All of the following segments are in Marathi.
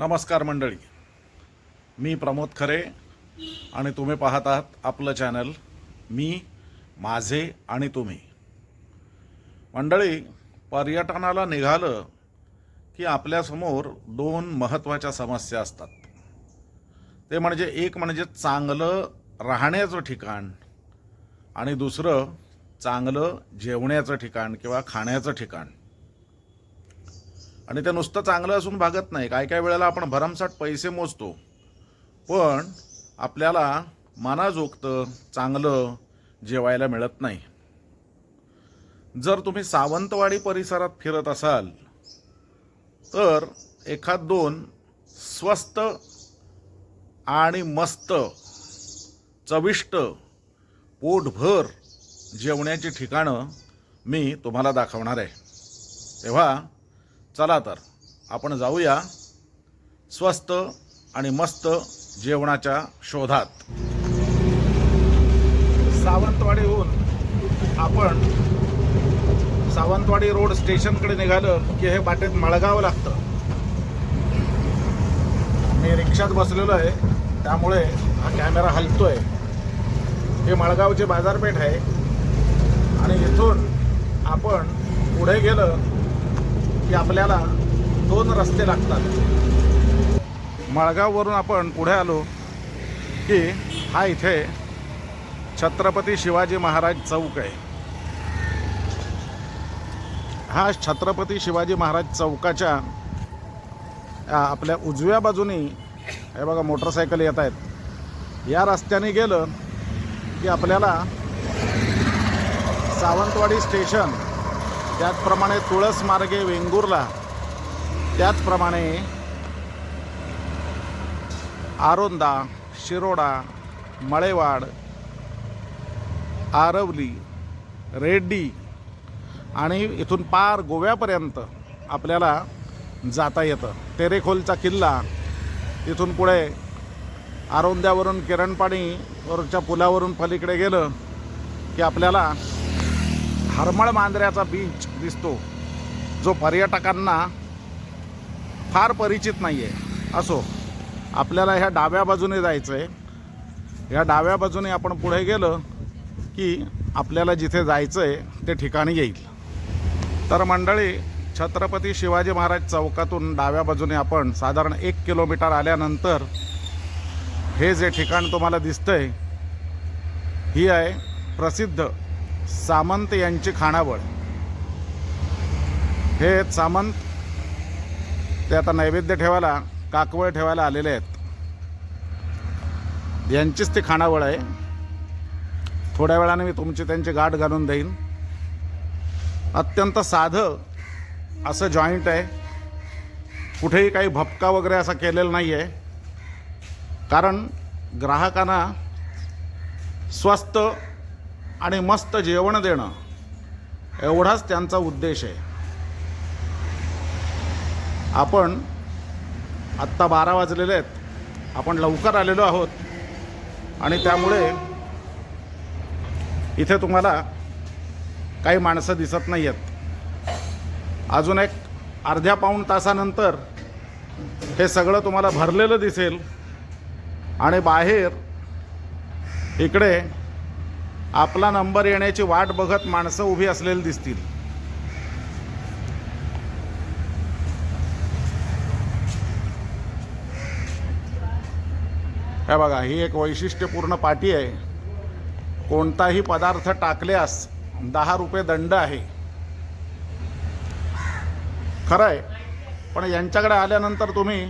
नमस्कार मंडळी. मी प्रमोद खरे आणि तुम्ही पाहत आहात आपलं चॅनल. मी माझे आणि तुम्ही. मंडळी पर्यटनाला निघालं की आपल्यासमोर दोन महत्त्वाच्या समस्या असतात. ते म्हणजे एक म्हणजे चांगलं राहण्याचं ठिकाण आणि दुसरं चांगलं जेवण्याचं ठिकाण किंवा खाण्याचं ठिकाण. आणि ते नुसतं चांगलं असून भागत नाही. काय काय वेळेला आपण भरमसाठ पैसे मोजतो. पण आपल्याला मनाजोगतं चांगलं जेवायला मिळत नाही. जर तुम्ही सावंतवाडी परिसरात फिरत असाल तर एखाद दोन स्वस्त आणि मस्त चविष्ट पोटभर जेवण्याची ठिकाणं मी तुम्हाला दाखवणार आहे. तेव्हा चला तर आपण जाऊया स्वस्त आणि मस्त जेवणाच्या शोधात. सावंतवाडीहून आपण सावंतवाडी रोड स्टेशनकडे निघालं की हे बाटेत मळगाव लागतं. मी रिक्षात बसलेलो आहे त्यामुळे हा कॅमेरा हलतोय. हे मळगावची बाजारपेठ आहे आणि इथून आपण पुढे गेलं की आपल्याला दोन रस्ते लागतात. मळगाववरून आपण पुढे आलो की हा इथे छत्रपती शिवाजी महाराज चौक आहे. हा छत्रपती शिवाजी महाराज चौकाच्या आपल्या उजव्या बाजूनी हे बघा मोटरसायकल येत आहेत. या रस्त्याने गेलं की आपल्याला सावंतवाडी स्टेशन त्याचप्रमाणे तुळस मार्गे वेंगुर्ला त्याचप्रमाणे आरोंदा शिरोडा मळेवाड आरवली रेड्डी आणि इथून पार गोव्यापर्यंत आपल्याला जाता येतं. तेरेखोलचा किल्ला तिथून पुढे आरोंद्यावरून किरणपाणीवरच्या पुलावरून पलीकडे गेलं की आपल्याला हरमळ मांजऱ्याचा बीच दिसतो जो पर्यटकांना फार परिचित नाही आहे असो आपल्याला ह्या डाव्या बाजूने जायचं आहे ह्या डाव्या बाजूने आपण पुढे गेलं की आपल्याला जिथे जायचं आहे ते ठिकाणी येईल. तर मंडळी छत्रपती शिवाजी महाराज चौकातून डाव्या बाजूने आपण साधारण एक किलोमीटर आल्यानंतर हे जे ठिकाण तुम्हाला दिसतंय ही आहे प्रसिद्ध सामंत यांची खाणावळ. हे सामंत ते आता नैवेद्य ठेवायला काकवळ ठेवायला आलेले आहेत. यांचीच ती खाणावळ आहे. थोड्या वेळाने मी तुमची त्यांची गाठ घालून देईन. अत्यंत साधं असं जॉईंट आहे. कुठेही काही भपका वगैरे असा केलेला नाही आहे कारण ग्राहकांना स्वस्त आणि मस्त जेवण देणं. एवढाच त्यांचा उद्देश आहे. आपण आत्ता बारा वाजलेले आहेत. आपण लवकर आलेलो आहोत. आणि त्यामुळे इथे तुम्हाला काही माणसं दिसत नाही आहेत अजून एक अर्ध्या पाऊण तासानंतर हे सगळं तुम्हाला भरलेलं दिसेल. आणि बाहेर इकडे आपला नंबर येण्याची वाट बघत माणसं उभी असलेली दिसतील. हे बघा ही एक वैशिष्ट्यपूर्ण पाटी आहे. कोणताही पदार्थ टाकल्यास दहा रुपये दंड आहे. खरं आहे पण यांच्याकडे आल्यानंतर तुम्ही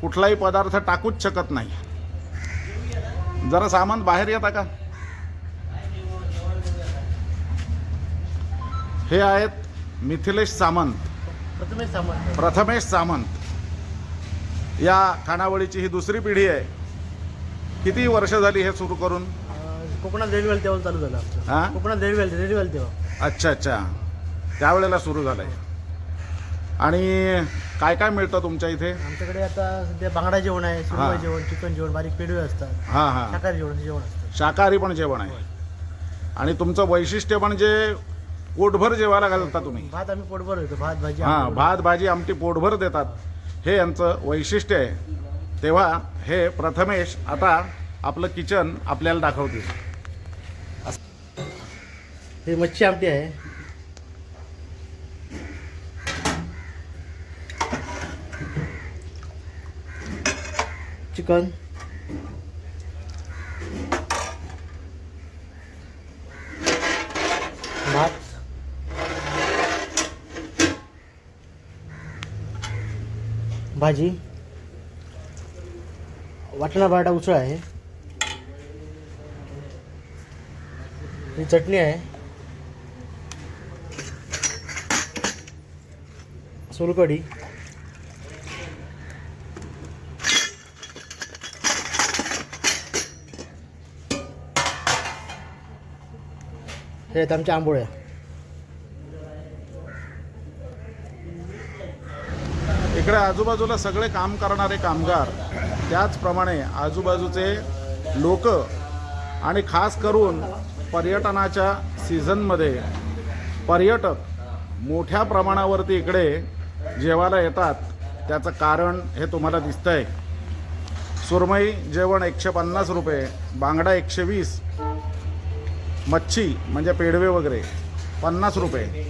कुठलाही पदार्थ टाकूच शकत नाही. जरा सामान बाहेर येता का? हे आहेत मिथिलेश सामंत. प्रथमेश सामंत. प्रथमेश सामंत. या खानावळीची ही दुसरी पिढी आहे. किती वर्ष झाली हे सुरू करून? कोकणात रेल्वेला तेव्हा चालू झालं हा? कोकणात रेल्वे रेल्वेला तेव्हा. अच्छा अच्छा. त्यावेळेला सुरू झालं आहे आणि काय काय मिळतं तुमच्या इथे? आमच्याकडे आता सध्या बांगडा जेवण आहे. सुरमई जेवण चिकन जेवण बारीक पेडवे असतात. हां हां. शाकाहारी जेवण जेवण असतं. शाकाहारी पण जेवण आहे. आणि तुमचं वैशिष्ट्य म्हणजे पोटभर जेवायला घालता तुम्ही. भात आम्ही पोटभर होतो भात भाजी हां. भात भाजी आमटी पोटभर देतात. हे यांचं वैशिष्ट्य आहे. तेव्हा हे प्रथमेश आता आपलं किचन आपल्याला दाखवतील. हे मच्छी आमटी आहे. चिकन भात भाजी. वाटणा बाटा उसळ आहे. ही चटणी आहे. सोलकढी. हे आहेत आमच्या आंबोळ्या. इकडे आजूबाजूला सगळे काम करणारे कामगार त्याचप्रमाणे आजूबाजूचे लोक आणि खास करून पर्यटनाच्या सीझनमध्ये पर्यटक मोठ्या प्रमाणावरती इकडे जेवायला येतात. त्याचं कारण हे तुम्हाला दिसतं आहे सुरमई जेवण एकशे पन्नास रुपये बांगडा एकशे वीस मच्छी म्हणजे पेडवे वगैरे पन्नास रुपये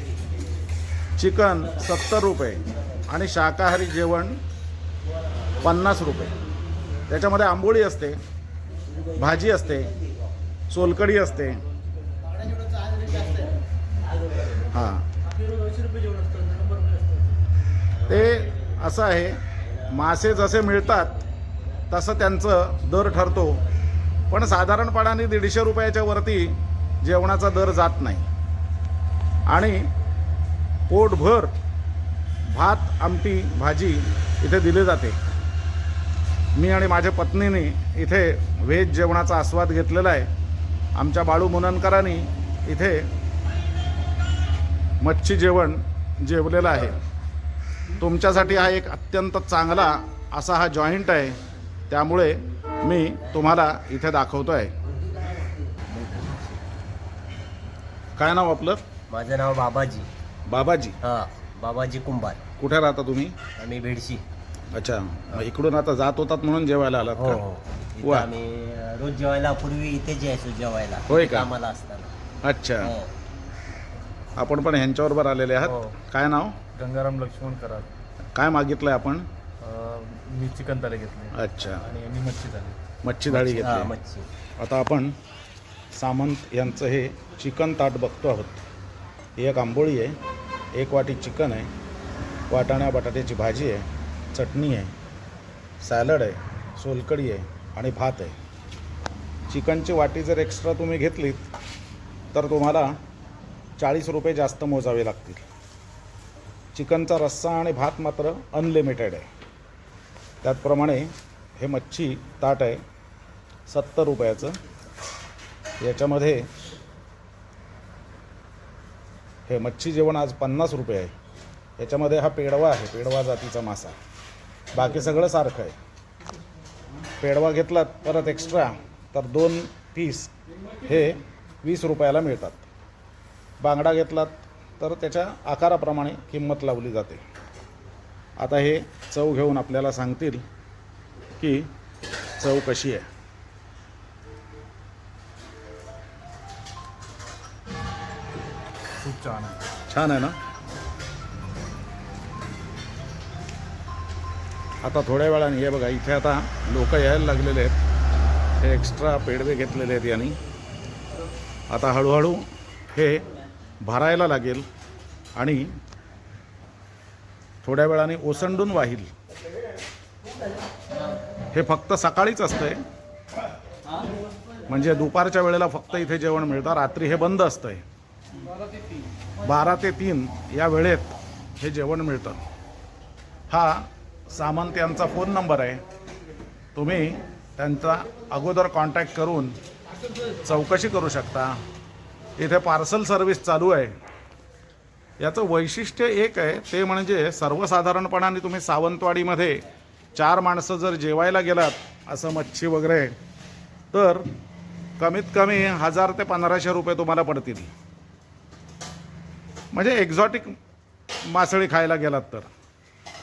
चिकन सत्तर रुपये आणि शाकाहारी जेवण पन्नास रुपये. त्याच्यामध्ये आंबोळी असते भाजी असते सोलकडी असते. हां. ते असं आहे मासे जसे मिळतात तसं त्यांचं दर ठरतो. पण साधारणपणाने दीडशे रुपयाच्या वरती जेवणाचा दर जात नाही. आणि पोटभर भात आमटी भाजी इथे दिली जाते. मी आणि माझ्या पत्नीने इथे व्हेज जेवणाचा आस्वाद घेतलेला आहे. आमच्या बाळू मुननकरांनी इथे मच्छी जेवण जेवलेलं आहे. तुमच्यासाठी हा एक अत्यंत चांगला असा हा जॉईंट आहे. त्यामुळे मी तुम्हाला इथे दाखवतो आहे काय नाव आपलं? माझं नाव बाबाजी. बाबाजी. हां. बाबाजी कुंभार. कुठे राहता तुम्ही? आम्ही बेडशी. अच्छा मग इकडून आता जात होतात म्हणून जेवायला आलात हो का? हो इथं वा. आम्ही रोज जेवायला पूर्वी इथे यायचो जेवायला होय का? कामाला असताना. अच्छा. हो. आपण पण ह्यांच्याबरोबर आलेले हो. आहात काय नाव? गंगाराम लक्ष्मण कराड काय मागितलंय आपण? अं, मी चिकन थाली घेतले. अच्छा. आणि यांनी मच्छी थाली मच्छी. थाळी हा, घेतली मच्छी. आता आपण सामंत यांचं हे चिकन ताट बघतो आहोत. ही एक आंबोळी आहे. एक वाटी चिकन आहे वाटाणा बटाट्याची भाजी आहे चटणी आहे सॅलड आहे सोलकढी आहे आणि भात आहे. चिकनची वाटी जर एक्स्ट्रा तुम्ही घेतलीत तर तुम्हाला चाळीस रुपये जास्त मोजावे लागतील. चिकनचा रस्सा आणि भात मात्र अनलिमिटेड आहे. त्याचप्रमाणे हे मच्छी ताट आहे सत्तर रुपयाचं. याच्यामध्ये हे मच्छी जेवण आज पन्नास रुपये आहे. याच्यामध्ये हा पेडवा आहे पेडवा जातीचा मासा. बाकी सगळं सारखं आहे. पेडवा घेतलात परत एक्स्ट्रा तर दोन पीस हे वीस रुपयाला मिळतात. बांगडा घेतलात तर त्याच्या आकाराप्रमाणे किंमत लावली जाते. आता हे चव घेऊन आपल्याला सांगतील की चव कशी आहे. छान आहे. छान आहे ना? आता थोड्या वेळाने हे बघा इथे आता लोक यायला लागलेले आहेत. हे एक्स्ट्रा पेडवे घेतलेले आहेत यांनी. आता हळूहळू हे भरायला लागेल आणि थोड्या वेळाने ओसंडून वाहील. हे फक्त सकाळीच असतंय. म्हणजे दुपारच्या वेळेला फक्त इथे जेवण मिळतं. रात्री हे बंद असतंय. बारा ते तीन या वेळेत हे जेवण मिळतं. हा सामंत यांचा फोन नंबर आहे. तुम्ही त्यांचा अगोदर कॉन्टॅक्ट करून चौकशी करू शकता. इथे पार्सल सर्व्हिस चालू आहे. याचं वैशिष्ट्य एक आहे ते म्हणजे सर्वसाधारणपणाने तुम्ही सावंतवाडीमध्ये चार माणसं जर जेवायला गेलात असं मच्छी वगैरे तर कमीत कमी हजार ते पंधराशे रुपये तुम्हाला पडतील. म्हणजे एक्झॉटिक मासळी खायला गेलात तर.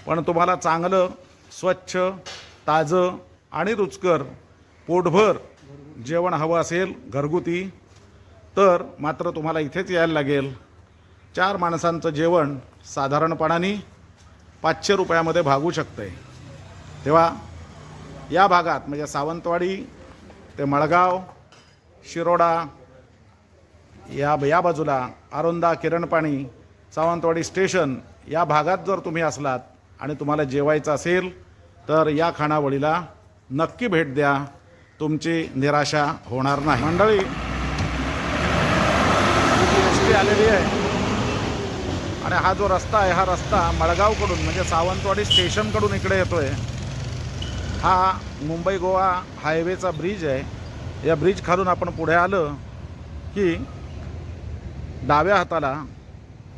पण तुम्हाला चांगलं स्वच्छ ताजं आणि रुचकर पोटभर जेवण हवं असेल घरगुती तर मात्र तुम्हाला इथेच यायला लागेल. चार माणसांचं जेवण साधारणपणाने पाचशे रुपयामध्ये भागू शकतं आहे तेव्हा या भागात म्हणजे सावंतवाडी ते मळगाव शिरोडा या या बाजूला आरोंदा किरणपाणी सावंतवाडी स्टेशन या भागात जर तुम्ही असलात आणि तुम्हाला जेवायचं असेल तर या खानावळीला नक्की भेट द्या. तुमची निराशा होणार नाही. मंडळी एस टी आलेली आहे आणि हा जो रस्ता आहे हा रस्ता मळगावकडून म्हणजे सावंतवाडी स्टेशनकडून इकडे येतो आहे हा मुंबई गोवा हायवेचा ब्रिज आहे. या ब्रिज खालून आपण पुढे आलं की डाव्या हाताला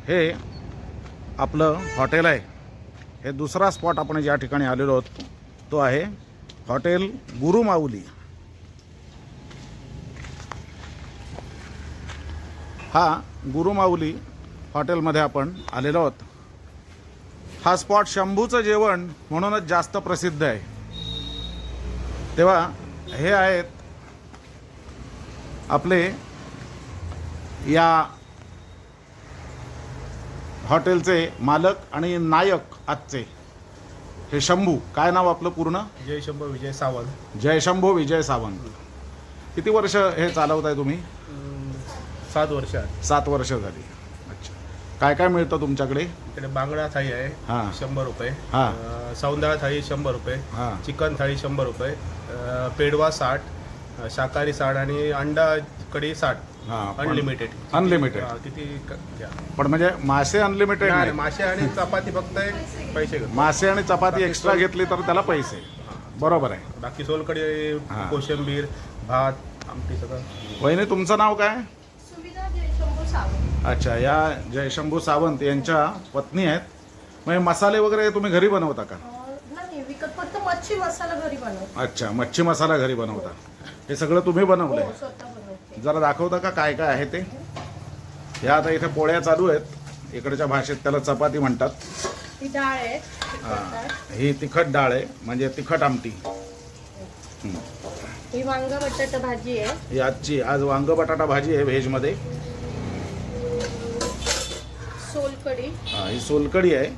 हे आपलं हॉटेल आहे. हे दुसरा स्पॉट आपण ज्या ठिकाणी आलेलो आहोत. तो आहे हॉटेल गुरुमाऊली हा गुरुमाऊली हॉटेलमध्ये आपण आलेलो आहोत. हा स्पॉट शंभूचं जेवण म्हणूनच जास्त प्रसिद्ध आहे. तेव्हा हे आहेत आपले या हॉटेलचे मालक आणि नायक आजचे. हे शंभू काय नाव आपलं पूर्ण? जय शंभर विजय सावंत. जयशंभू विजय सावंत. किती वर्ष हे चालवताय तुम्ही? अं, सात वर्ष आहे सात वर्ष झाली. अच्छा. काय काय मिळतं तुमच्याकडे? इकडे बांगडा थाळी आहे हां. शंभर रुपये. हां. सौंदाळा थाळी शंभर रुपये. हां. चिकन थाळी शंभर रुपये. पेडवा साठ शाकाहारी साठ आणि अंडा कढी साठ. हां, पण- अनलिमिटेड Unlimited. हां, किती क- घ्या. पण म्हणजे मासे अनलिमिटेड नाही, नाही. मासे आणि चपाती फक्त एक पैसे घेतो. मासे आणि चपाती एक्स्ट्रा घेतली तर त्याला पैसे. बरोबर आहे. बाकी सोलकडी हां. कोशिंबीर भात आमटी सगळं. वहिनी तुमचं नाव काय? सुविधा जयशंभू सावंत. अच्छा या जयशंभू सावंत यांच्या पत्नी आहेत. मग हे मसाले वगैरे तुम्ही घरी बनवता का? अं, नाही विकत फक्त मच्छी मसाला घरी बनवतो. अच्छा मच्छी मसाला घरी बनवता. हे सगळं तुम्ही बनवलंय. हो स्वतः जरा दाखवता का काय काय आहे ते? ह्या आता इथे पोळ्या चालू आहेत. इकडच्या भाषेत त्याला चपाती म्हणतात. ही डाळ आहे तिखट हा. डाळ. ही तिखट डाळ आहे म्हणजे तिखट आमटी. ही वांग बटाटा भाजी आहे. ही आजची आज वांग बटाटा भाजी आहे व्हेजमध्ये. सोलकढी. हा, ही सोलकडी आहे.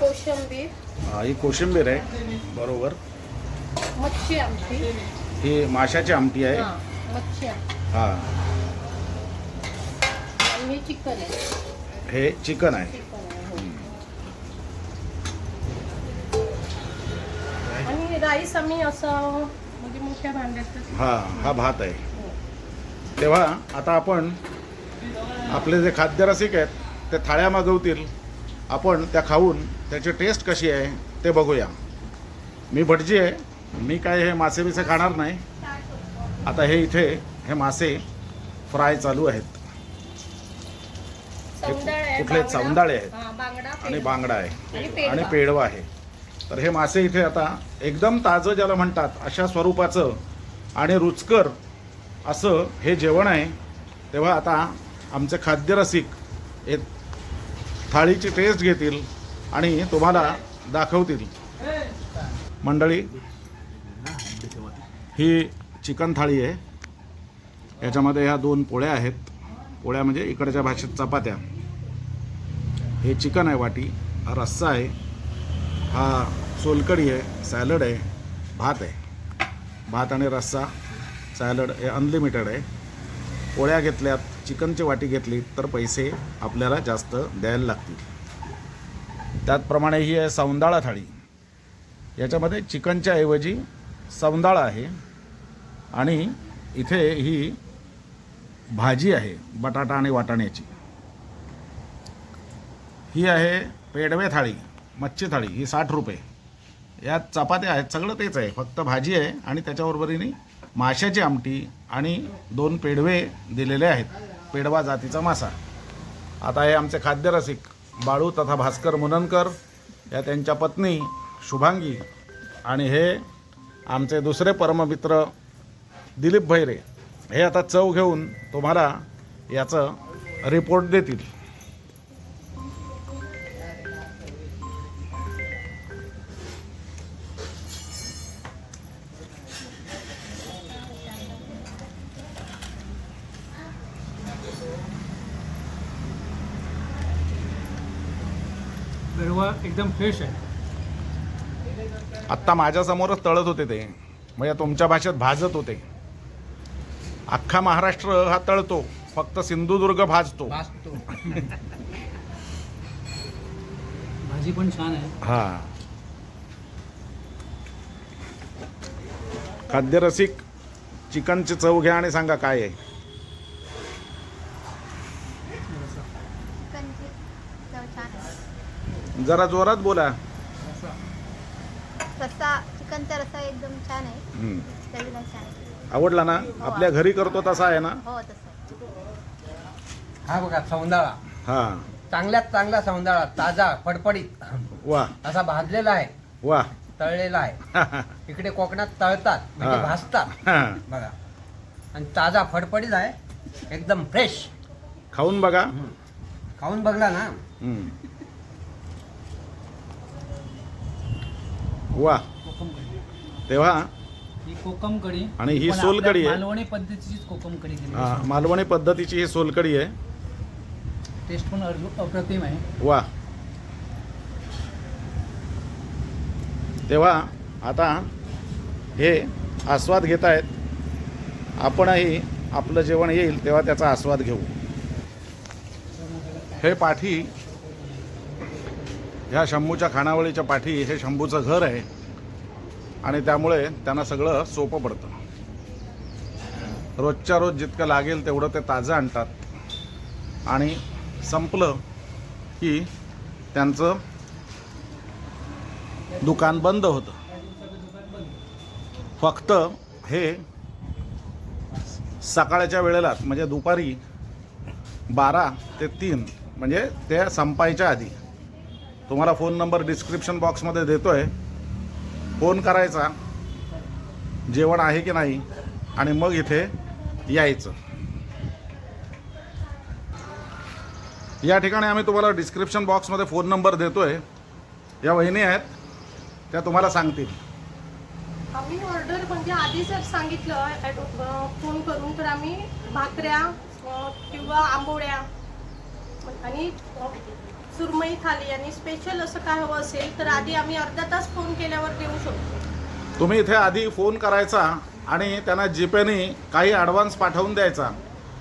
कोशिंबीर. हा, ही कोशिंबीर आहे. बरोबर. मच्छी आमटी. ही माशाची आमटी आहे. हा मच्छी हा. आणि हे चिकन आहे. हे चिकन आहे. चिकन आहे हो. आणि राईस आम्ही असं म्हणजे मोठ्या भांड्यात हा हा भात आहे. तेव्हा आता आपण आपले जे खाद्यरसिक आहेत ते थाळ्या मागवतील. आपण त्या खाऊन त्याची टेस्ट कशी आहे ते बघूया. मी भटजी आहे. मी काय हे मासे बिसे खाणार नाही आता हे इथे हे मासे फ्राय चालू आहेत कुठले. सौंदाळे आहेत? हा, आणि. बांगडा आहे आणि पेडवा. आणि पेडवा आहे तर हे मासे इथे आता एकदम ताजं ज्याला म्हणतात अशा स्वरूपाचं आणि रुचकर असं हे जेवण आहे तेव्हा आता आमचे खाद्यरसिक हे थाळीची टेस्ट घेतील आणि तुम्हाला दाखवतील मंडळी ही चिकन थाळी आहे. याच्यामध्ये ह्या दोन पोळ्या आहेत. पोळ्या म्हणजे इकडच्या भाषेत चपात्या. हे चिकन आहे वाटी हा रस्सा आहे. हा सोलकढी आहे सॅलड आहे भात आहे. भात आणि रस्सा सॅलड हे अनलिमिटेड आहे. पोळ्या घेतल्यात चिकनची वाटी घेतली तर पैसे आपल्याला जास्त द्यायला लागतील. त्याचप्रमाणे ही आहे सौंदाळा थाळी. याच्यामध्ये चिकनच्या ऐवजी सौंदाळा आहे आणि इथे ही भाजी आहे बटाटा आणि वाटाण्याची. ही आहे पेडवे थाळी मच्छी थाळी ही साठ रुपये. यात चपात्या आहेत सगळं तेच आहे फक्त भाजी आहे आणि त्याच्याबरोबरीने माशाची आमटी आणि दोन पेडवे दिलेले आहेत पेडवा जातीचा मासा. आता हे आमचे खाद्यरसिक बाळू तथा भास्कर मुननकर या त्यांच्या पत्नी शुभांगी आणि हे आमचे दुसरे परममित्र दिलीप भैरे हे आता चव घेऊन तुम्हाला याचं रिपोर्ट देतील. एकदम फ्रेश आहे. आत्ता माझ्यासमोरच तळत होते ते. म्हणजे तुमच्या भाषेत भाजत होते. अख्खा महाराष्ट्र हा तळतो. फक्त सिंधुदुर्ग भाजतो. भाजी पण छान आहे. हा. खाद्यरसिक चिकनची चव घ्या आणि सांगा काय आहे. चिकनची चव छान आहे. जरा जोरात बोला. चिकनचा रस्सा एकदम छान आहे. हम्म. चवीला छान आहे. आवडला ना? आपल्या घरी करतो तसा आहे ना? हो तसं हा बघा सौंदाळा. हा. चांगल्यात चांगला सौंदाळा ताजा फडफडीत. वा. असा भाजलेला आहे. वा. तळलेला आहे. इकडे कोकणात तळतात म्हणजे हा. भाजतात. हा. बघा. आणि ताजा फडफडीत आहे. एकदम फ्रेश खाऊन बघा. खाऊन बघला ना. हम्म. वा. तेव्हा ही कोकम कढी. आणि ही सोलकढी आपल्या आहे. मालवणी पद्धतीचीच कोकम कढी हा, मालवणी पद्धतीची ही सोलकडी आहे. टेस्ट पण अर- अप्रतिम आहे. वा. तेव्हा आता हे आस्वाद घेत आहेत. आपणही आपलं जेवण येईल तेव्हा त्याचा आस्वाद घेऊ. हे पाठी ह्या शंभूच्या खानावळीच्या पाठी हे शंभूचं घर आहे. आणि त्यामुळे त्यांना सगळं सोपं पडतं. रोजच्या रोज जितकं लागेल तेवढं ते ताजं आणतात. आणि संपलं की त्यांचं दुकान बंद होतं. फक्त हे सकाळच्या वेळेला म्हणजे दुपारी बारा ते तीन म्हणजे ते संपायच्या आधी. तुम्हाला फोन नंबर डिस्क्रिप्शन बॉक्समध्ये देतो आहे फोन करायचा जेवण आहे की नाही आणि मग इथे यायचं. या ठिकाणी आम्ही तुम्हाला डिस्क्रिप्शन बॉक्समध्ये फोन नंबर देतो आहे या वहिनी आहेत त्या तुम्हाला सांगतील. आम्ही ऑर्डर म्हणजे आधी जर सांगितलं फोन करून तर आम्ही भाकऱ्या किंवा आंबोळ्या आणि सुरमई थाली आणि स्पेशल असं काय हवं असेल तर आधी आम्ही अर्धा तास फोन केल्यावर देऊ शकतो. तुम्ही इथे आधी फोन करायचा आणि त्यांना जीपेने काही ॲडव्हान्स पाठवून द्यायचा.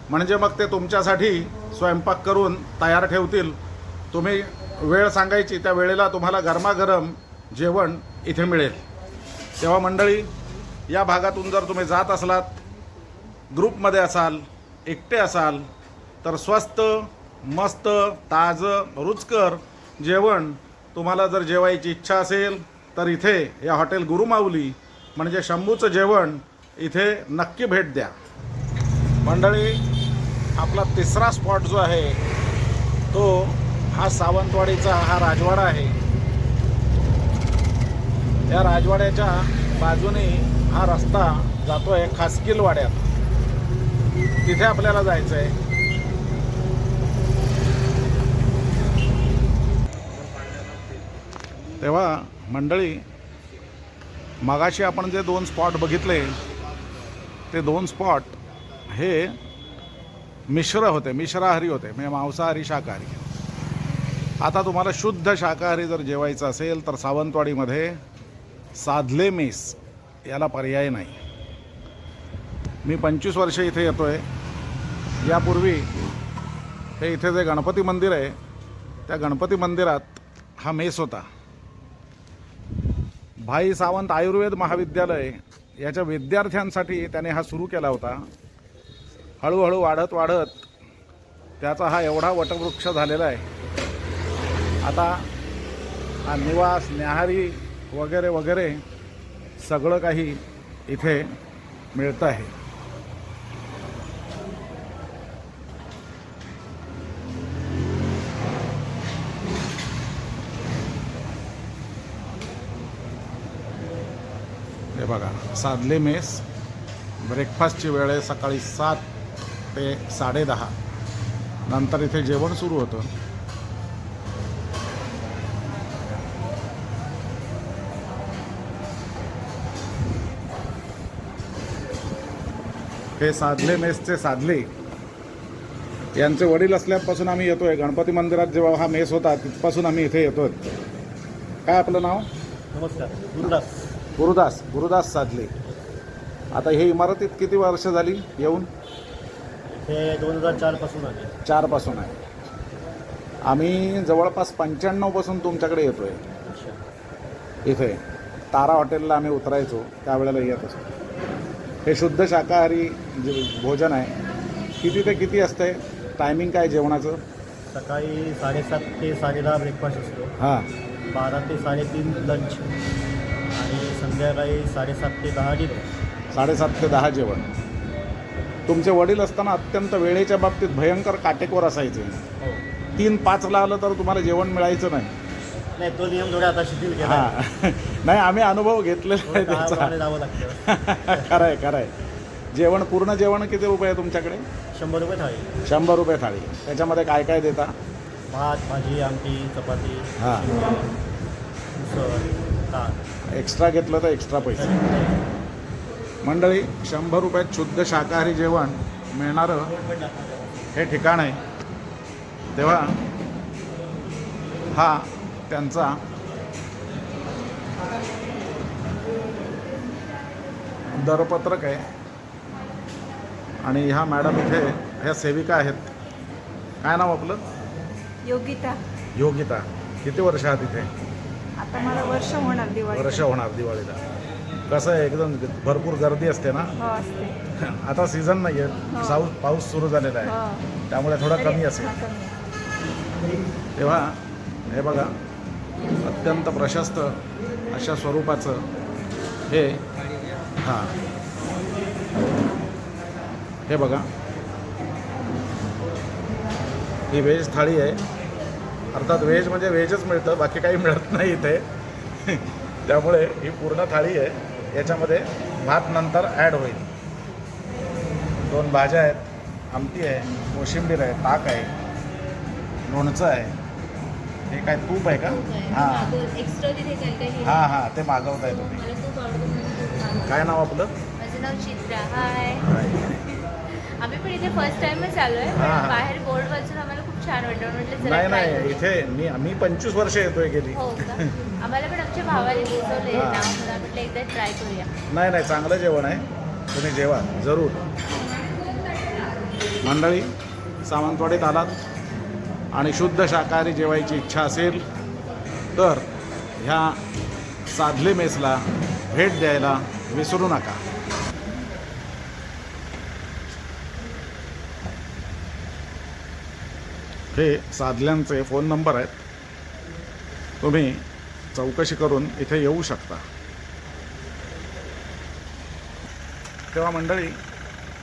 म्हणजे मग ते तुमच्यासाठी स्वयंपाक करून तयार ठेवतील. तुम्ही वेळ सांगायची त्या वेळेला तुम्हाला गरमागरम जेवण इथे मिळेल. तेव्हा मंडळी या भागातून जर तुम्ही जात असलात ग्रुपमध्ये असाल एकटे असाल तर स्वस्त मस्त ताजं रुचकर जेवण तुम्हाला जर जेवायची इच्छा असेल तर इथे या हॉटेल गुरुमाऊली म्हणजे शंभूचं जेवण इथे नक्की भेट द्या. मंडळी आपला तिसरा स्पॉट जो आहे तो हा सावंतवाडीचा हा राजवाडा आहे. या राजवाड्याच्या बाजूने हा रस्ता जातो आहे खासकीलवाड्यात. तिथे आपल्याला जायचं आहे तेव्हा मंडळी मगाशी आपण जे दोन स्पॉट बघितले ते दोन स्पॉट हे मिश्र होते मिश्राहारी होते. म्हणजे मांसाहारी शाकाहारी. आता तुम्हाला शुद्ध शाकाहारी जर जेवायचं असेल तर सावंतवाडीमध्ये साधले मेस याला पर्याय नाही. मी पंचवीस वर्ष इथे येतो आहे यापूर्वी हे इथे जे गणपती मंदिर आहे त्या गणपती मंदिरात हा मेस होता. भाई सावंत आयुर्वेद महाविद्यालय याच्या विद्यार्थ्यांसाठी त्याने हा सुरू केला होता. हळूहळू वाढत वाढत त्याचा हा एवढा वटवृक्ष झालेला आहे. आता हा निवास न्याहारी वगैरे वगैरे सगळं काही इथे मिळतं आहे. हे बघा साधले मेस ब्रेकफास्टची वेळ आहे सकाळी सात ते साडेदहा नंतर इथे जेवण सुरू होतं. हे साधले मेसचे साधले. यांचे वडील असल्यापासून आम्ही येतोय. गणपती मंदिरात जेव्हा हा मेस होता तिथपासून आम्ही इथे येतोय. काय आपलं नाव? नमस्कार. गुरुदास. गुरुदास गुरुदास साधले. आता हे इमारतीत किती वर्ष झाली येऊन? हे दोन हजार चारपासून आहे चारपासून आहे. आम्ही जवळपास पंच्याण्णवपासून तुमच्याकडे येतो आहे इथे तारा हॉटेलला आम्ही उतरायचो त्यावेळेला येत असतो. हे शुद्ध शाकाहारी जे भोजन आहे किती ते किती असते? टायमिंग काय जेवणाचं? सकाळी साडेसात ते साडेदहा ब्रेकफास्ट असतो. हां. बारा ते साडेतीन लंच संध्याकाळी साडेसात ते दहा डिनर साडेसात ते दहा जेवण. तुमचे वडील असताना अत्यंत वेळेच्या बाबतीत भयंकर काटेकोर असायचे. हो. तीन पाचला आलं तर तुम्हाला जेवण मिळायचं नाही. नाही तो नियम थोडा आता शिथिल केला. हां. नाही आम्ही अनुभव घेतलेला आहे त्याचा. दहा जावं लागतं. खरं आहे खरं आहे जेवण पूर्ण जेवण किती रुपये आहे तुमच्याकडे? शंभर रुपये थाळी. शंभर रुपये थाळी. त्याच्यामध्ये काय काय देता? भात भाजी आमटी चपाती हां. उसळ. एक्स्ट्रा घेतलं तर एक्स्ट्रा पैसे. मंडळी शंभर रुपयात शुद्ध शाकाहारी जेवण मिळणारं हे ठिकाण आहे. तेव्हा हा त्यांचा दरपत्रक आहे. आणि ह्या मॅडम इथे ह्या सेविका आहेत. काय नाव आपलं? योगिता. योगिता. किती वर्ष आहात इथे? आता मला वर्ष होणार दिवाळी वर्ष होणार दिवाळीला. कसं आहे एकदम भरपूर गर्दी असते ना? हो असते. आता सीझन नाही आहे पाऊस पाऊस सुरू झालेला आहे. हो. त्यामुळे थोडा कमी असेल. हा, कमी आहे. तेव्हा हे बघा अत्यंत प्रशस्त अशा स्वरूपाचं हे हां. हे बघा. ही व्हेज थाळी आहे. अर्थात व्हेज म्हणजे व्हेजच मिळतं बाकी काही मिळत नाही इथे. त्यामुळे ही पूर्ण थाळी आहे. याच्यामध्ये भात नंतर ॲड होईल. दोन भाज्या आहेत आमटी आहे कोशिंबीर आहे ताक आहे लोणचं आहे. हे काय तूप आहे का? हां. हां? हां ते मागवताय तुम्ही. मला तूप आवडतं काय नाव आपलं? माझं नाव चित्रा. हाय आम्ही पण इथे फर्स्ट टाइमच आलोय हा, हा. बाहेर बोर्ड वाचून आम्हाला छान वाटलं. म्हटलं जरा नाही try नाही. इथे मी मी पंचवीस वर्ष येतोय गेली. हो का? आम्हाला पण आमच्या भावाने सुचवले हा. नाव मला म्हटलं एकदा ट्राय करूया. नाही नाही चांगलं जेवण आहे. तुम्ही जेवा जरूर. मंडळी सावंतवाडीत आलात आणि शुद्ध शाकाहारी जेवायची इच्छा असेल तर ह्या साधले मेसला भेट द्यायला विसरू नका. हे साधल्यांचे फोन नंबर आहेत. तुम्ही चौकशी करून इथे येऊ शकता. तेव्हा मंडळी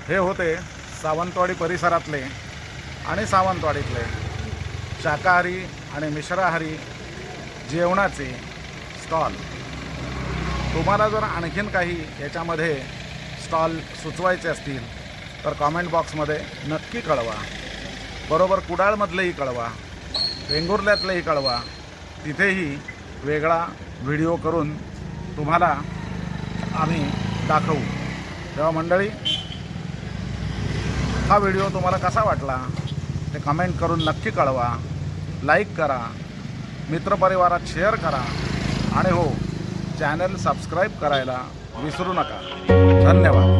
हे होते सावंतवाडी परिसरातले आणि सावंतवाडीतले शाकाहारी आणि मिश्राहारी जेवणाचे स्टॉल. तुम्हाला जर आणखीन काही याच्यामध्ये स्टॉल सुचवायचे असतील तर कॉमेंट बॉक्समध्ये नक्की कळवा. बरोबर कुडाळमधलेही कळवा वेंगुर्ल्यातलंही कळवा तिथेही वेगळा व्हिडिओ करून तुम्हाला आम्ही दाखवू. तेव्हा मंडळी हा व्हिडिओ तुम्हाला कसा वाटला ते कमेंट करून नक्की कळवा. लाईक करा मित्रपरिवारात शेअर करा आणि हो चॅनल सबस्क्राईब करायला विसरू नका. धन्यवाद.